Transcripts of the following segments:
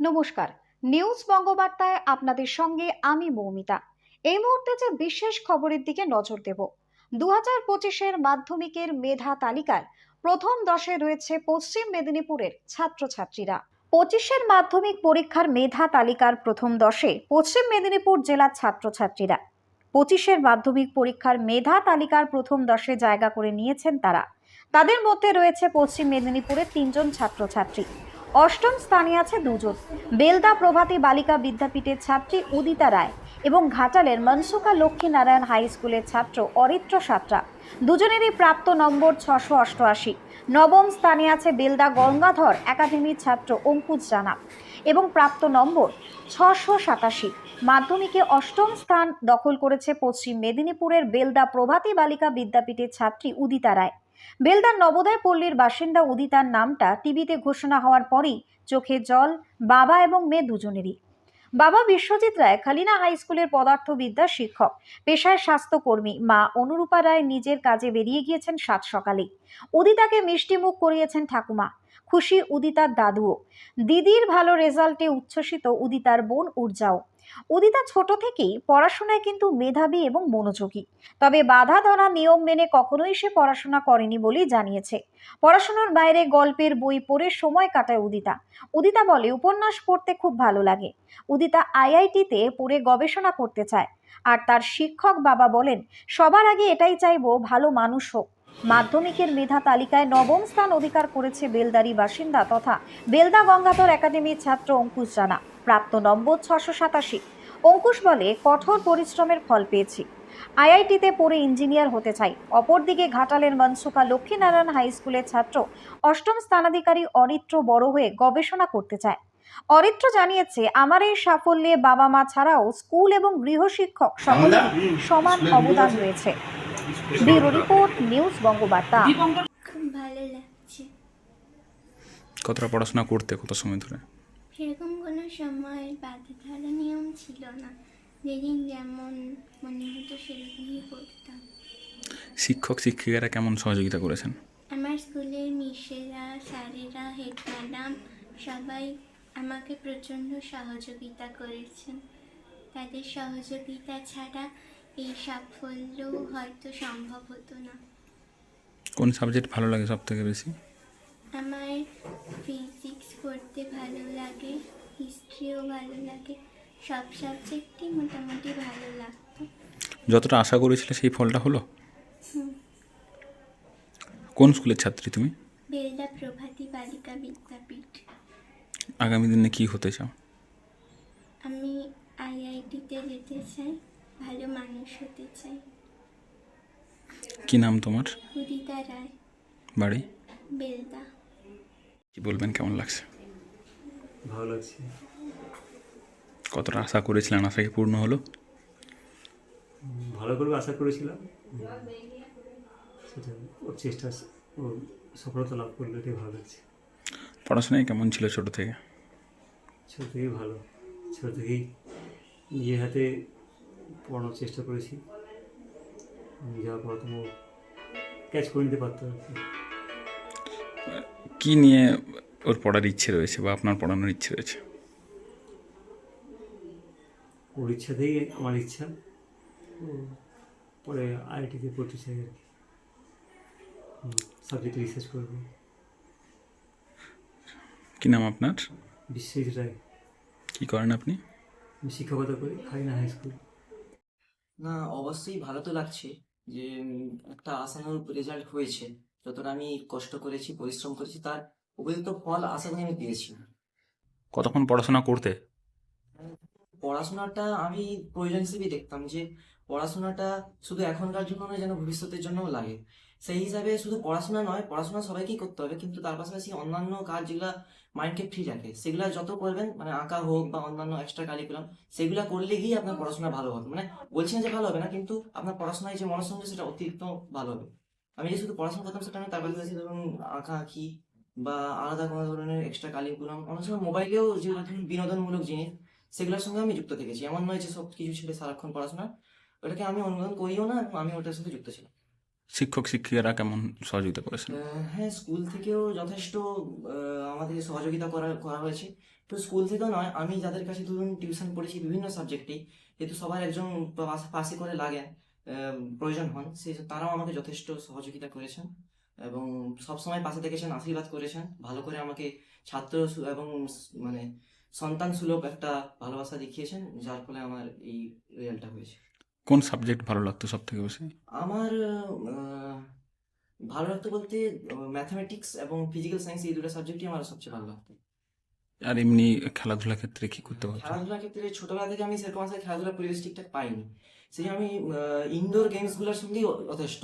নমস্কার। নিউজ বঙ্গবার্তায় আপনাদের সঙ্গে আমি মৌমিতা। এই মুহূর্তে যে বিশেষ খবরের দিকে নজর দেব দু হাজার পঁচিশের মাধ্যমিকের মেধা তালিকার প্রথম দশে রয়েছে পশ্চিম মেদিনীপুরের ছাত্রছাত্রীরা। পঁচিশের মাধ্যমিক পরীক্ষার মেধা তালিকার প্রথম দশে পশ্চিম মেদিনীপুর জেলার ছাত্রছাত্রীরা। পঁচিশের মাধ্যমিক পরীক্ষার মেধা তালিকার প্রথম দশে জায়গা করে নিয়েছেন তারা। তাদের মধ্যে রয়েছে পশ্চিম মেদিনীপুরের তিনজন ছাত্রছাত্রী। অষ্টম স্থানে আছে দুজন। বেলদা প্রভাতী বালিকা বিদ্যাপীঠের ছাত্রী উদিতা রায় এবং ঘাটালের মনসুকা লক্ষ্মীনারায়ণ হাই স্কুলের ছাত্র অরিত্র সাত্রা। দুজনেরই প্রাপ্ত নম্বর ছশো অষ্টআশি। নবম স্থানে আছে বেলদা গঙ্গাধর একাডেমির ছাত্র অঙ্কুশ জানা এবং প্রাপ্ত নম্বর ছশো সাতাশি। মাধ্যমিকে অষ্টম স্থান দখল করেছে পশ্চিম মেদিনীপুরের বেলদা প্রভাতী বালিকা বিদ্যাপীঠের ছাত্রী উদিতা রায়। বেলদার নবোদয় পল্লীর বাসিন্দা উদিতার নামটা টিভিতে ঘোষণা হওয়ার পরেই চোখে জল, বাবা এবং মেয়ে দুজনেরই। বাবা বিশ্বজিৎ রায়, খালিনা হাই স্কুলের পদার্থবিদ্যার শিক্ষক, পেশায় স্বাস্থ্যকর্মী। মা অনুরূপা রায় নিজের কাজে বেরিয়ে গিয়েছেন সাত সকালে। উদিতাকে মিষ্টিমুখ করিয়েছেন ঠাকুমা। খুশি উদিতার দাদুও। দিদির ভালো রেজাল্টে উচ্ছ্বসিত উদিতার বোন উর্জাও। উদিতা ছোট থেকেই পড়াশোনায় কিন্তু মেধাবী এবং মনোযোগী। তবে বাধা ধরা নিয়ম মেনে কখনোই সে পড়াশোনা করেনি বলেই জানিয়েছে। পড়াশোনার বাইরে গল্পের বই পড়ে সময় কাটায় উদিতা। উদিতা বলে, উপন্যাস পড়তে খুব ভালো লাগে। উদিতা আইআইটিতে পড়ে গবেষণা করতে চায়। আর তার শিক্ষক বাবা বলেন, সবার আগে এটাই চাইব, ভালো মানুষ হোক। মাধ্যমিকের মেধা তালিকায় নবম স্থান অধিকার করেছে বেলদারি বাসিন্দা তথা বেলদা গঙ্গাধর একাডেমির ছাত্র অঙ্কুশ জানা। প্রাপ্ত নম্বর ছশো সাতাশি। অঙ্কুশ বলে কঠোর পরিশ্রমের ফল পেয়েছি। আইআইটিতে পড়ে ইঞ্জিনিয়ার হতে চাই। অপরদিকে ঘাটালের মনসুকা লক্ষ্মীনারায়ণ হাই স্কুলের ছাত্র অষ্টম স্থানাধিকারী অরিত্র বড় হয়ে গবেষণা করতে চায়। অরিত্র জানিয়েছে আমার এই সাফল্যে বাবা মা ছাড়াও স্কুল এবং গৃহশিক্ষক সকলের সমান অবদান রয়েছে। Bureau report news Bangabarta. খুব ভালো লাগছে। কতটা পড়াশোনা করতে কত সময় ধরে? সেরকম কোনো সময় বাধা ধরা নিয়ম ছিল না। যেদিন যেমন মনে হতো সেরকমই করতাম। শিক্ষক শিক্ষিকারা কেমন সহযোগিতা করেছেন? আমার স্কুলের মিসেরা স্যারেরা হেড ম্যাডাম সবাই আমাকে প্রচণ্ড সহযোগিতা করেছেন। তাদের সহযোগিতা ছাড়া এই সাফল্য হয়তো সম্ভব হতো না। কোন সাবজেক্ট ভালো লাগে সব থেকে বেশি? আমার পড়তে ভালো লাগে হিস্ট্রিও ভালো লাগে সব সাবজেক্টই মোটামুটি ভালো লাগতো। যতটা আশা করেছিলে সেই ফলটা হলো? কোন স্কুলের ছাত্রী তুমি? বেলদা প্রভাতী বালিকা বিদ্যাপীঠ। আগামী দিনে কি হতে চাও? আমি আইআইটিতে যেতে চাই ভালো মানুষ হতে চাই। কি নাম তোমার? উদিতা রায়। বাড়ি? বেলদা। কি বলবেন কেমন লাগছে? ভালো লাগছে। কতটা আশা করেছিলেন? আশা কি পূর্ণ হলো? ভালো করবে আশা করেছিলাম। সেটা ওর চেষ্টা ও সফলতা লাভ করলে এটাই ভালো লাগছে। পড়াশোনায় কেমন ছিল ছোট থেকে? ছোটো থেকেই ভালো। ছোটো থেকেই নিজের হাতে পড়ানোর চেষ্টা করেছি। যা পড়াতাম ক্যাচ করে নিতে পারতো। কি নিয়ে ওর পড়ার ইচ্ছে রয়েছে বা আপনার পড়ানোর ইচ্ছে রয়েছে? ওর ইচ্ছাতেই আমার ইচ্ছা। ও পরে আইআইটিতে পড়তে চাই আর কি। সাবজেক্টে রিসার্চ করব। কি নাম আপনার? বিশ্বজিৎ রায়। কি করেন আপনি? আমি শিক্ষকতা করি খাইনা হাই স্কুল না অবশ্যই ভালো তো লাগছে যে একটা আশানুরূপ রেজাল্ট হয়েছে। যতটা আমি কষ্ট করেছি পরিশ্রম করেছি তার উপযুক্ত ফল আশা করি আমি পেয়েছি কতক্ষণ পড়াশোনা করতে? পড়াশোনাটা আমি প্রয়োজন হিসেবেই দেখতাম যে পড়াশোনাটা শুধু এখনকার জন্য নয় যেন ভবিষ্যতের জন্যও লাগে। সেই হিসাবে শুধু পড়াশোনা নয় পড়াশোনা সবাইকেই করতে হবে কিন্তু তার পাশাপাশি অন্যান্য কাজ যেগুলা মাইন্ডকে ফ্রি রাখে সেগুলো যত করবেন মানে আঁকা হোক বা অন্যান্য এক্সট্রা কারিকুলাম সেগুলো করলে গিয়ে আপনার পড়াশোনা ভালো হবে। মানে বলছি না যে ভালো হবে না কিন্তু আপনার পড়াশোনায় যে মনসংযোগ সেটা অতিরিক্ত ভালো হবে। আমি যে শুধু পড়াশোনা করতাম সেটা নয় তার পাশাপাশি ধরুন আঁকা আঁকি বা আলাদা কোনো ধরনের এক্সট্রা কারিকুলাম অনেক সময় মোবাইলেও যেগুলো ধরুন বিনোদনমূলক জিনিস সেগুলোর সঙ্গে আমি যুক্ত থেকেছি। এমন নয় যে সব কিছু ছেড়ে সারাক্ষণ পড়াশোনা ওটাকে আমি অনুমোদন করিও না এবং আমি ওটার সাথে যুক্ত ছিলাম। শিক্ষক শিক্ষিকারা কেমন সহযোগিতা করেছেন? হ্যাঁ স্কুল থেকেও যথেষ্ট আহ, আমাদেরকে সহযোগিতা করা করা হয়েছে। তো স্কুল থেকেও নয় আমি যাদের কাছে ধরুন টিউশন পড়েছি বিভিন্ন সাবজেক্টেই যেহেতু সবার একজন পাশ- পাশে করে লাগে প্রয়োজন হন সেই তারাও আমাকে যথেষ্ট সহযোগিতা করেছেন। এবং সবসময় পাশে থেকেছেন আশীর্বাদ করেছেন। ভালো করে আমাকে ছাত্র এবং মানে সন্তান সুলভ একটা ভালোবাসা দেখিয়েছেন যার ফলে আমার এই রেজাল্টটা হয়েছে। কোন সাবজেক্ট ভালো লাগতো সব থেকে বেশি? আমার ভালো লাগতো বলতে ম্যাথামেটিক্স এবং ফিজিক্যাল সায়েন্স এই দুটো সাবজেক্টই আমার সবচেয়ে ভালো লাগতো। আর এমনি খেলাধুলার ক্ষেত্রে কি করতে পারতো খেলাধুলার ক্ষেত্রে ছোটবেলা থেকে আমি সেরকম আসলে খেলাধুলার পরিবেশ ঠিকঠাক পাইনি। সেই আমি ইনডোর গেমসগুলোর সঙ্গেই যথেষ্ট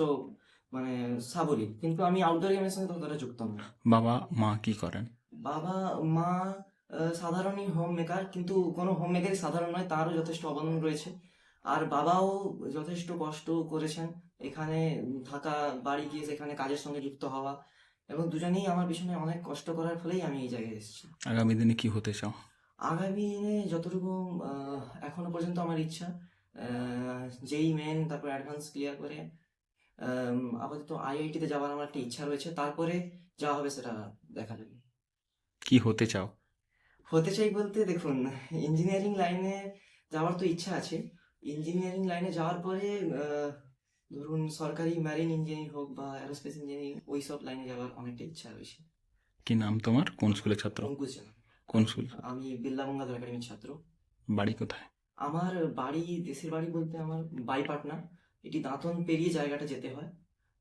মানে সাবলীল কিন্তু আমি আউটডোর গেমের সঙ্গে ততটা যুক্ত না। বাবা মা কি করেন? বাবা মা সাধারণই হোম মেকার কিন্তু কোনো হোম মেকারই সাধারণ নয় তারও যথেষ্ট অবদান রয়েছে। আর বাবাও যথেষ্ট কষ্ট করেছেন এখানে থাকা বাড়ি গিয়ে সেখানে কাজের সঙ্গে যুক্ত হওয়া এবং দুজনেই আমার পিছনে অনেক কষ্ট করার ফলেই আমি এই জায়গায় এসেছি। আগামী দিনে কি হতে চাও? আগামী দিনে যতটুকু এখনও পর্যন্ত আমার ইচ্ছা যেই মেন তারপর অ্যাডভান্স ক্লিয়ার করে আপাতত আইআইটিতে যাওয়ার আমার একটা ইচ্ছা রয়েছে তারপরে যা হবে সেটা দেখা যাবে। কি হতে চাও? হতে চাই বলতে দেখুন ইঞ্জিনিয়ারিং লাইনে যাওয়ার তো ইচ্ছা আছে। ইঞ্জিনিয়ারিং লাইনে যাওয়ার পরে ধরুন সরকারি ম্যারিন ইঞ্জিনিয়ারিং হোক বা অ্যারোস্পেস ইঞ্জিনিয়ারিং ওই সব লাইনে যাওয়ার অনেকটা ইচ্ছা রয়েছে। কি নাম তোমার? কোন স্কুলের ছাত্র? অঙ্কুশ কোন স্কুল আমি বিল্লা গঙ্গাধর একাডেমির ছাত্র। বাড়ি কোথায়? আমার বাড়ি দেশের বাড়ি বলতে আমার বাইপাটনা এটি দাঁতন পেরিয়ে জায়গাটা যেতে হয়।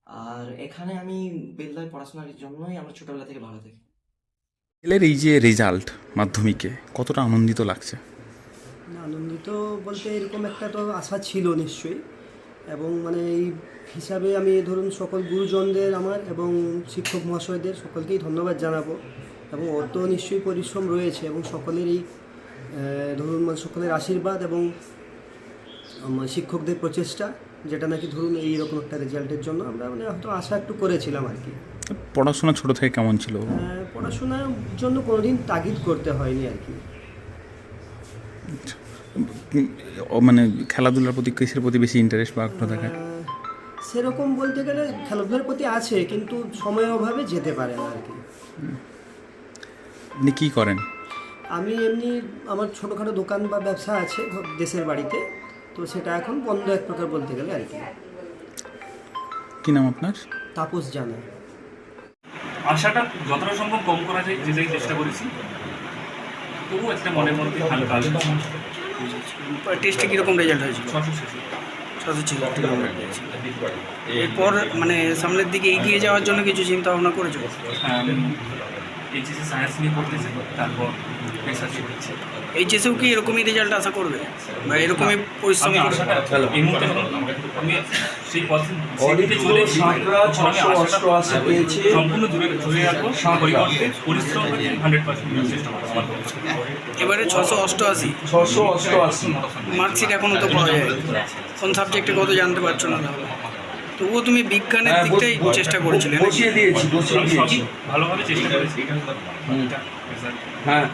আর এখানে আমি বেলদায় পড়াশোনার জন্যই আমার ছোটবেলা থেকে ভালো থাকি। ছেলের এই যে রেজাল্ট মাধ্যমিকে কতটা আনন্দিত লাগছে? আনন্দিত বলতে এরকম একটা তো আশা ছিল নিশ্চয়ই। এবং মানে এই হিসাবে আমি ধরুন সকল গুরুজনদের আমার এবং শিক্ষক মহাশয়দের সকলকেই ধন্যবাদ জানাব। এবং অত নিশ্চয়ই পরিশ্রম রয়েছে এবং সকলেরই আহ, ধরুন মানে সকলের আশীর্বাদ এবং শিক্ষকদের প্রচেষ্টা। যেটা নাকি ধরুন এই রকম একটা রেজাল্টের জন্য আমরা মানে হয়তো আশা একটু করেছিলাম আর কি। পড়াশোনা ছোট থেকে কেমন ছিল? আহ, পড়াশোনার জন্য কোনোদিন তাগিদ করতে হয়নি আর কি। মানে খেলাধুলার প্রতি কিসের প্রতি বেশি ইন্টারেস্ট বা আগ্রহ থাকে সেরকম বলতে গেলে খেলাধুলার প্রতি আছে কিন্তু সময়ের অভাবে যেতে পারে না আর কি। আপনি কী করেন? আমি এমনি আমার ছোটোখাটো দোকান বা ব্যবসা আছে দেশের বাড়িতে। তো সেটা এখন বন্ধ এক প্রকার বলতে গেলে আর কি। কি নাম আপনার? তাপস জানা। আশাটা যতটা সম্ভব কম করা যায় যেটাই চেষ্টা করেছি। তবুও একটা মনের মধ্যে হালকা হালকা টেস্টে কীরকম রেজাল্ট হয়েছিল? ছশো ছিয়াত্তর এরপর মানে সামনের দিকে এগিয়ে যাওয়ার জন্য কিছু চিন্তা ভাবনা করেছ এইচএসসি সায়েন্স নিয়ে পড়তেছে তারপর রিসার্চ করেছি। এইচএসেও কি এরকমই রেজাল্ট আশা করবে? বা এরকমই পরিশ্রম করবে? এই মুহূর্তে আমি সেই পথে চলে সম্পূর্ণ জুড়ে জুড়ে রাখব পরিবর্তে পরিশ্রম হান্ড্রেড পার্সেন্ট চেষ্টা। এবারে ছশো অষ্টআশি। ছশো অষ্টআশি। মার্কশিট এখনও তো পাওয়া যায় কোন সাবজেক্টে কত জানতে পারছ না তাহলে? তবুও তুমি বিজ্ঞানের হ্যাঁ, দিকটাই চেষ্টা করেছিলে বসিয়ে দিয়েছি বসিয়ে দিয়েছি। ভালোভাবে চেষ্টা করেছি। হ্যাঁ।